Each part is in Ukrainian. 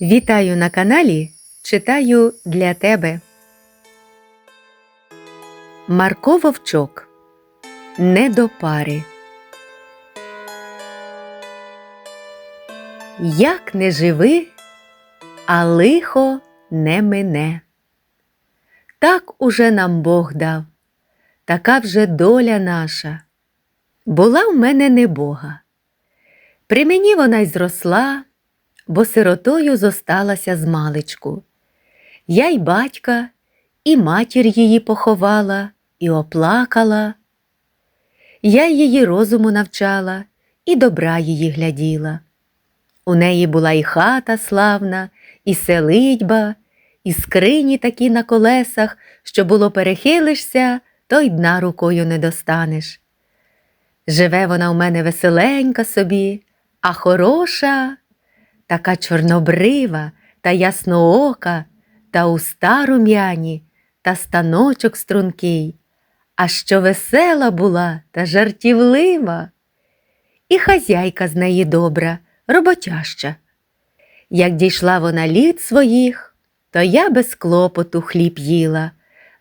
Вітаю на каналі Читаю для тебе. Марко Вовчок. Не до пари. Як не живи, а лихо не мине. Так уже нам Бог дав, така вже доля наша. Була в мене не Бога. При мені вона й зросла, бо сиротою зосталася з маличку. Я й батька, і матір її поховала, і оплакала. Я її розуму навчала, і добра її гляділа. У неї була і хата славна, і селидьба, і скрині такі на колесах, що було перехилишся, то й дна рукою не достанеш. Живе вона у мене веселенька собі, а хороша, така чорнобрива та ясноока, та уста рум'яні, та станочок стрункий, а що весела була та жартівлива. І хазяйка з неї добра, роботяща. Як дійшла вона літ своїх, то я без клопоту хліб їла.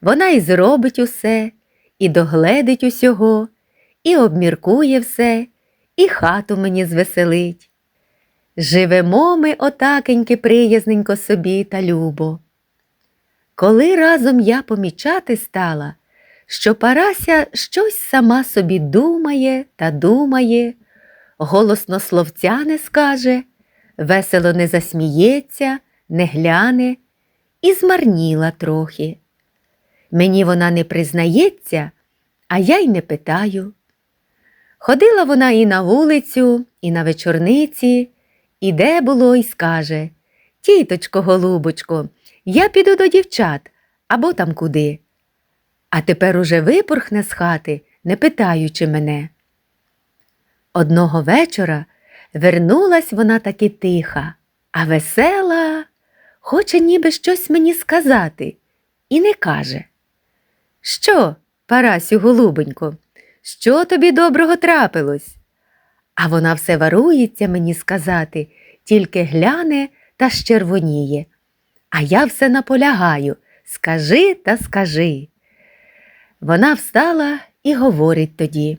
Вона і зробить усе, і догледить усього, і обміркує все, і хату мені звеселить. Живемо ми отакеньки приязненько собі та любо. Коли разом я помічати стала, що Парася щось сама собі думає та думає, голосно словця не скаже, весело не засміється, не гляне і змарніла трохи. Мені вона не признається, а я й не питаю. Ходила вона і на вулицю, і на вечорниці, іде було й скаже Тіточко, голубочко, я піду до дівчат або там куди. А тепер уже випорхне з хати, не питаючи мене. Одного вечора вернулась вона таки тиха, а весела, хоче ніби щось мені сказати, і не каже. Що, Парасю, голубенько, що тобі доброго трапилось? А вона все варується мені сказати, тільки гляне та щервоніє. А я все наполягаю скажи та скажи. Вона встала і говорить тоді.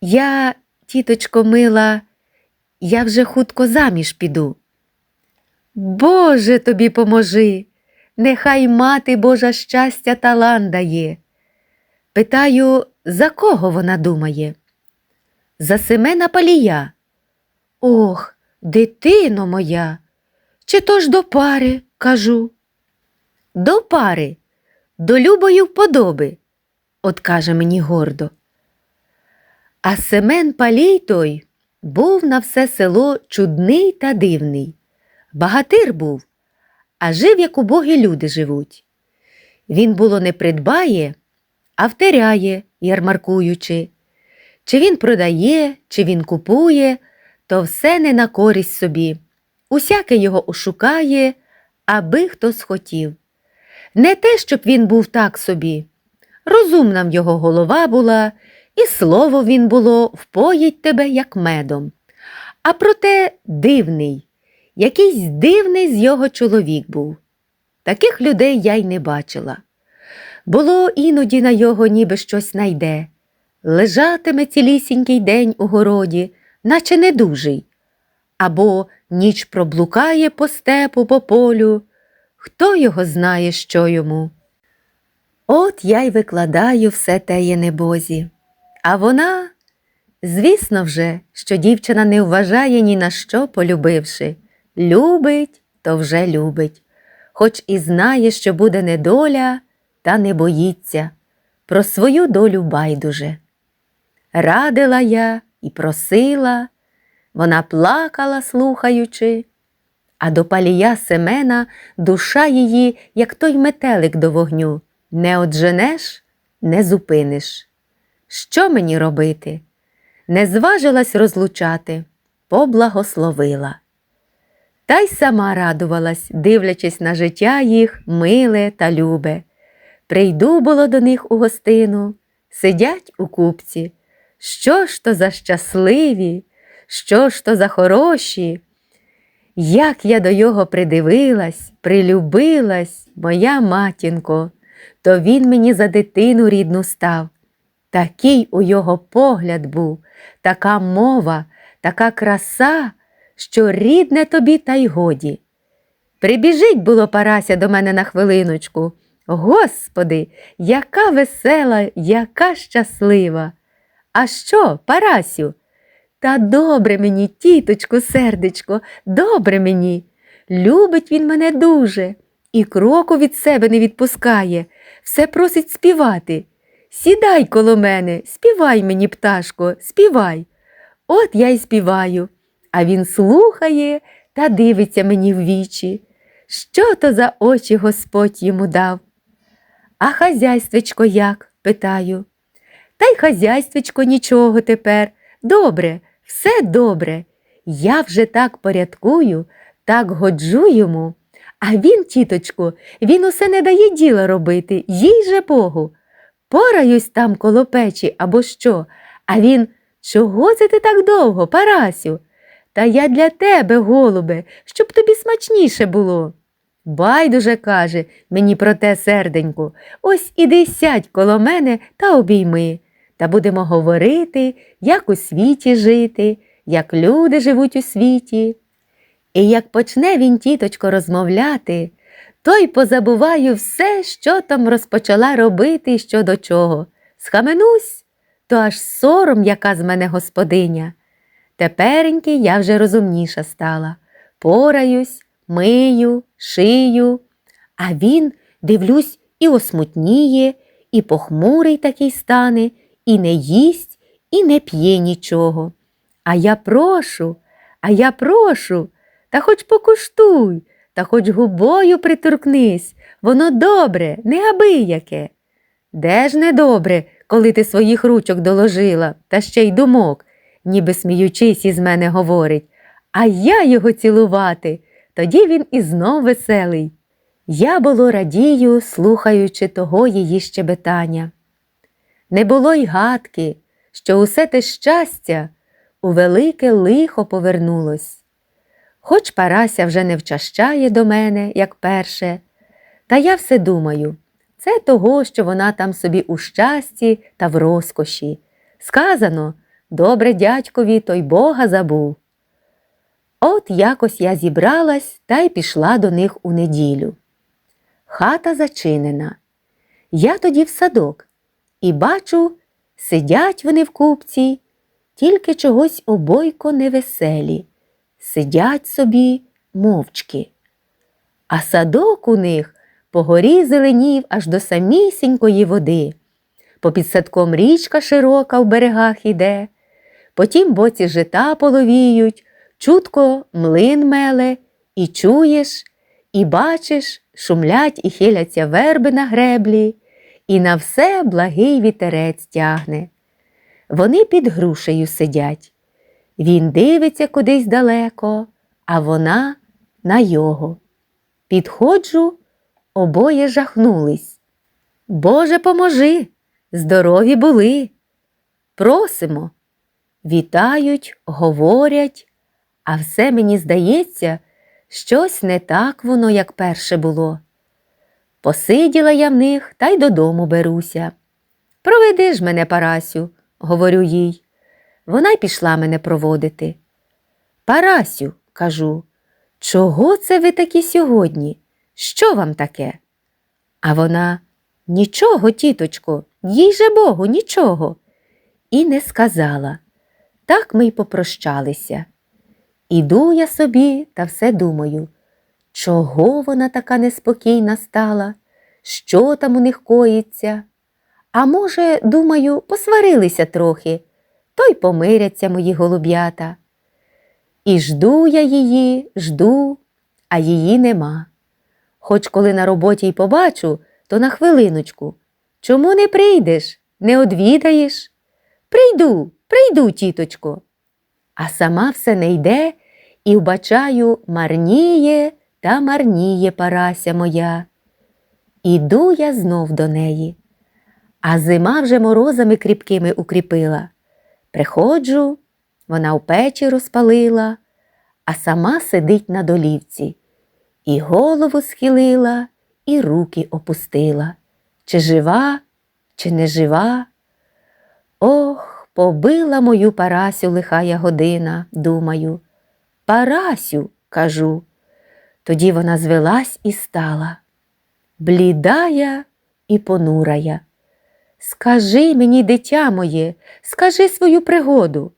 Я, тіточко мила, я вже хутко заміж піду. Боже тобі поможи, нехай мати Божа щастя талан дає. Питаю, за кого вона думає? За Семена Палія. Ох, дитино моя, чи то ж до пари, кажу. До пари, до любої вподоби, от каже мені гордо. А Семен Палій той був на все село чудний та дивний. Багатир був, а жив, як убогі люди живуть. Він було не придбає, а втеряє, ярмаркуючи. Чи він продає, чи він купує, то все не на користь собі. Усяке його ошукає, аби хто схотів. Не те, щоб він був так собі. Розумна в його голова була, і слово він було впоїть тебе, як медом. А проте дивний, якийсь дивний з його чоловік був. Таких людей я й не бачила. Було іноді на його ніби щось найде. Лежатиме цілісінький день у городі, наче недужий, або ніч проблукає по степу, по полю. Хто його знає, що йому? От я й викладаю все теє небозі. А вона, звісно вже, що дівчина не вважає ні на що полюбивши. Любить, то вже любить, хоч і знає, що буде недоля, та не боїться. Про свою долю байдуже. Радила я і просила, вона плакала, слухаючи, а до палія Семена душа її, як той метелик до вогню, не одженеш, не зупиниш. Що мені робити? Не зважилась розлучати, поблагословила. Та й сама радувалась, дивлячись на життя їх, миле та любе. Прийду було до них у гостину, сидять у купці. – Що ж то за щасливі, що ж то за хороші? Як я до його придивилась, прилюбилась, моя матінко, то він мені за дитину рідну став. Такий у його погляд був, така мова, така краса, що рідне тобі та й годі. Прибіжить було Парася до мене на хвилиночку. Господи, яка весела, яка щаслива. А що, Парасю? Та добре мені, тіточку, сердечко, добре мені. Любить він мене дуже і кроку від себе не відпускає, все просить співати. Сідай коло мене, співай мені, пташко, співай. От я й співаю, а він слухає та дивиться мені в вічі. Що то за очі Господь йому дав? А хазяйствечко як? питаю. Та й хазяйствечко нічого тепер. Добре, все добре. Я вже так порядкую, так годжу йому. А він, тіточку, він усе не дає діла робити, їй же Богу. Пораюсь там коло печі або що, а він чого це ти так довго, Парасю? Та я для тебе, голубе, щоб тобі смачніше було. Байдуже каже мені про те серденьку, ось іди сядь коло мене та обійми, та будемо говорити, як у світі жити, як люди живуть у світі. І як почне він, тіточко, розмовляти, то й позабуваю все, що там розпочала робити і що до чого. Схаменусь, то аж сором, яка з мене господиня. Тепереньки я вже розумніша стала. Пораюсь, мию, шию, а він, дивлюсь, і осмутніє, і похмурий такий стане, і не їсть, і не п'є нічого. А я прошу, а я прошу, та хоч покуштуй, та хоч губою приторкнись, воно добре, неабияке. Де ж не добре, коли ти своїх ручок доложила, та ще й думок, ніби сміючись із мене говорить, а я його цілувати, тоді він і знов веселий. Я було радію, слухаючи того її щебетання. Не було й гадки, що усе те щастя у велике лихо повернулось. Хоч Парася вже не вчащає до мене, як перше, та я все думаю, це того, що вона там собі у щасті та в розкоші. Сказано, добре дядькові, той Бога забув. От якось я зібралась та й пішла до них у неділю. Хата зачинена. Я тоді в садок і бачу, сидять вони в купці, тільки чогось обойко невеселі, сидять собі мовчки. А садок у них по горі зеленів аж до самісінької води. Попід садком річка широка в берегах іде, потім боці жита половіють, чутко млин меле, і чуєш, і бачиш, шумлять і хиляться верби на греблі, і на все благий вітерець тягне. Вони під грушею сидять. Він дивиться кудись далеко, а вона на його. Підходжу, обоє жахнулись. Боже, поможи, здорові були. Просимо. Вітають, говорять, а все мені здається, щось не так воно, як перше було. Посиділа я в них та й додому беруся. Проведи ж мене, Парасю, говорю їй. Вона й пішла мене проводити. Парасю, кажу, чого це ви такі сьогодні? Що вам таке? А вона нічого, тіточко, їй же Богу, нічого. І не сказала. Так ми й попрощалися. Іду я собі та все думаю, чого вона така неспокійна стала, що там у них коїться. А може, думаю, посварилися трохи, то й помиряться мої голуб'ята. І жду я її, жду, а її нема. Хоч коли на роботі й побачу, то на хвилиночку. Чому не прийдеш, не одвідаєш? Прийду, прийду, тіточко. А сама все не йде і вбачаю, марніє та марніє Парася моя. Іду я знов до неї, а зима вже морозами кріпкими укріпила. Приходжу, вона в печі розпалила, а сама сидить на долівці. І голову схилила, і руки опустила. Чи жива, чи не жива? Ох, побила мою Парасю лихая година, думаю. Парасю, кажу. Тоді вона звелась і стала. Блідая і понурая. Скажи мені, дитя моє, скажи свою пригоду.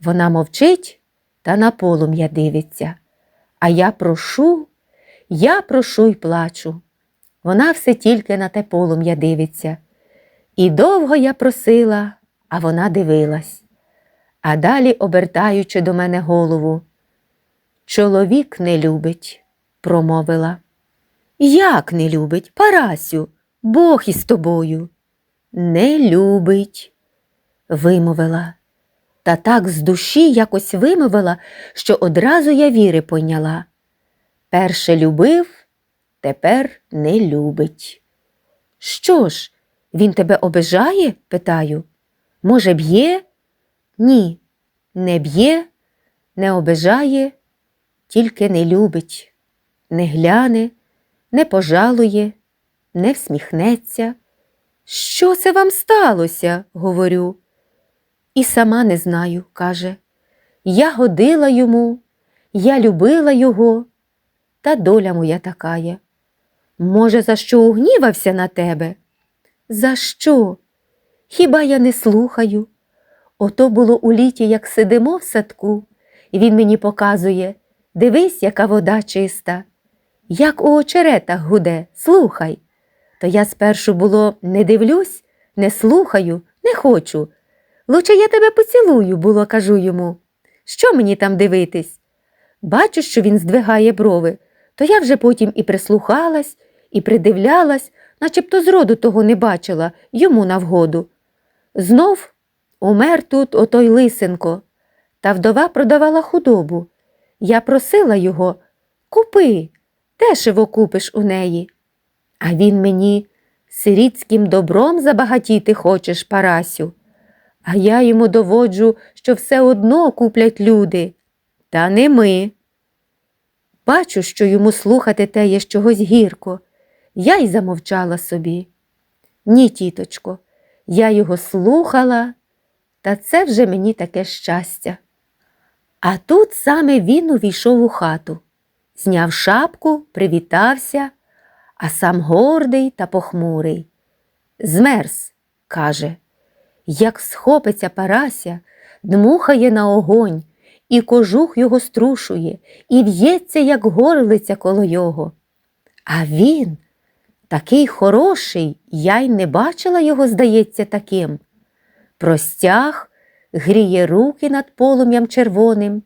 Вона мовчить та на полум'я дивиться. А я прошу, я прошу й плачу. Вона все тільки на те полум'я дивиться. І довго я просила, а вона дивилась. А далі, обертаючи до мене голову, чоловік не любить, промовила. Як не любить, Парасю, Бог із тобою. Не любить, вимовила. Та так з душі якось вимовила, що одразу я віри пойняла. Перше любив, тепер не любить. Що ж, він тебе обижає? питаю. Може, б'є? Ні, не б'є, не обижає, тільки не любить, не гляне, не пожалує, не всміхнеться. Що це вам сталося? говорю. І сама не знаю, каже. Я годила йому, я любила його, та доля моя такая. Може, за що угнівався на тебе? За що? Хіба я не слухаю? Ото було у літі, як сидимо в садку, і він мені показує дивись, яка вода чиста, як у очеретах гуде, слухай. То я спершу було не дивлюсь, не слухаю, не хочу. Лучше я тебе поцілую, було, кажу йому. Що мені там дивитись? Бачу, що він здвигає брови, то я вже потім і прислухалась, і придивлялась, начебто зроду того не бачила, йому на вгоду. Знов умер тут отой лисенко, та вдова продавала худобу. Я просила його купи, дешево купиш у неї. А він мені сирітським добром забагатіти хочеш, Парасю. А я йому доводжу, що все одно куплять люди, та не ми. Бачу, що йому слухати те є чогось гірко. Я й замовчала собі. Ні, тіточко, я його слухала, та це вже мені таке щастя. А тут саме він увійшов у хату, зняв шапку, привітався, а сам гордий та похмурий. Змерз, каже, як схопиться Парася, дмухає на огонь, і кожух його струшує, і в'ється, як горлиця коло його. А він такий хороший, я й не бачила його, здається, таким. Простяг, гріє руки над полум'ям червоним,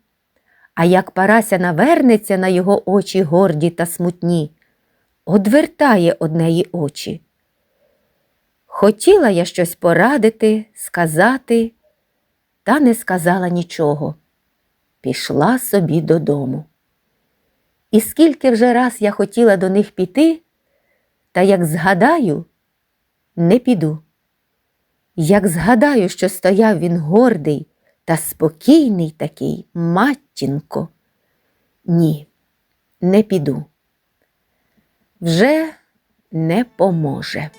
а як Парася навернеться на його очі горді та смутні, одвертає од неї очі. Хотіла я щось порадити, сказати, та не сказала нічого. Пішла собі додому. І скільки вже раз я хотіла до них піти, та як згадаю, не піду. Як згадаю, що стояв він гордий та спокійний такий, матінко, ні, не піду. Вже не поможе.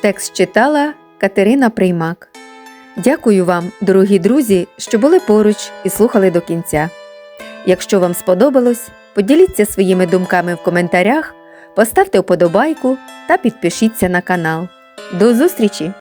Текст читала Катерина Приймак. Дякую вам, дорогі друзі, що були поруч і слухали до кінця. Якщо вам сподобалось, поділіться своїми думками в коментарях, поставте вподобайку та підпишіться на канал. До зустрічі!